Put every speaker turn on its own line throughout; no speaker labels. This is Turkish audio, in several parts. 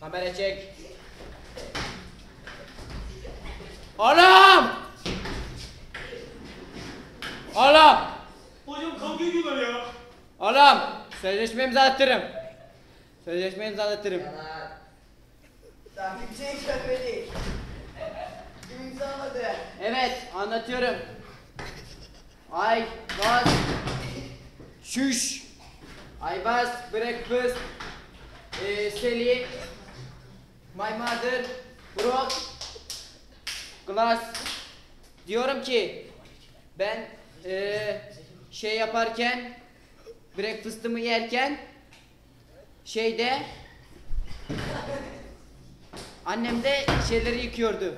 Kamera çek. Oğlum! Oğlum!
Hocam kavga ediyorlar ya.
Oğlum! Sözleşme imzalatırım. Sözleşme imzalatırım.
Yalan. Daha kimse hiç görmedi. Kim imzaladı?
Evet, anlatıyorum. Ay, bas, şuş, Aybas, breakfast, e, Sally, my mother, bro, glass. Diyorum ki, ben e, şey yaparken, breakfast'ımı yerken, şeyde, annem de şeyleri yıkıyordu.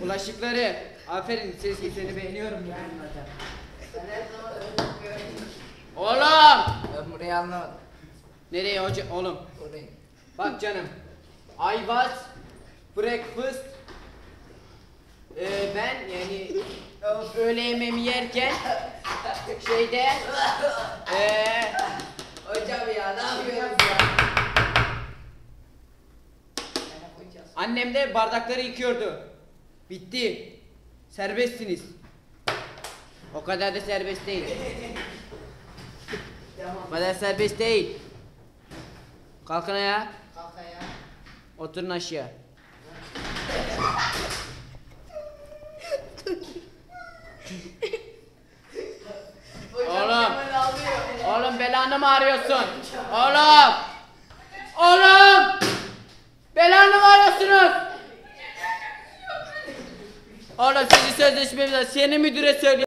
Bulaşıkları. Aferin sesi seni beğeniyorum yani. Oğlum!
Ben burayı anlamadım.
Nereye hoca oğlum?
Burayı.
Bak canım. I was breakfast. Ee, ben yani öğle yemeğimi yerken şeyde ee,
Hocam ya ne yapıyorsunuz ya?
annem de bardakları yıkıyordu. Bitti. Serbestsiniz. O kadar da serbest değil.
Tamam.
O kadar serbest değil. Kalkın ayağa.
Kalk ayağa.
Oturun aşağı. Oğlum. Oğlum belanı mı arıyorsun? Oğlum! Oğlum! Belanı mı arıyorsunuz? Oğlum sizi sözleşmemize seni müdüre söylüyorum.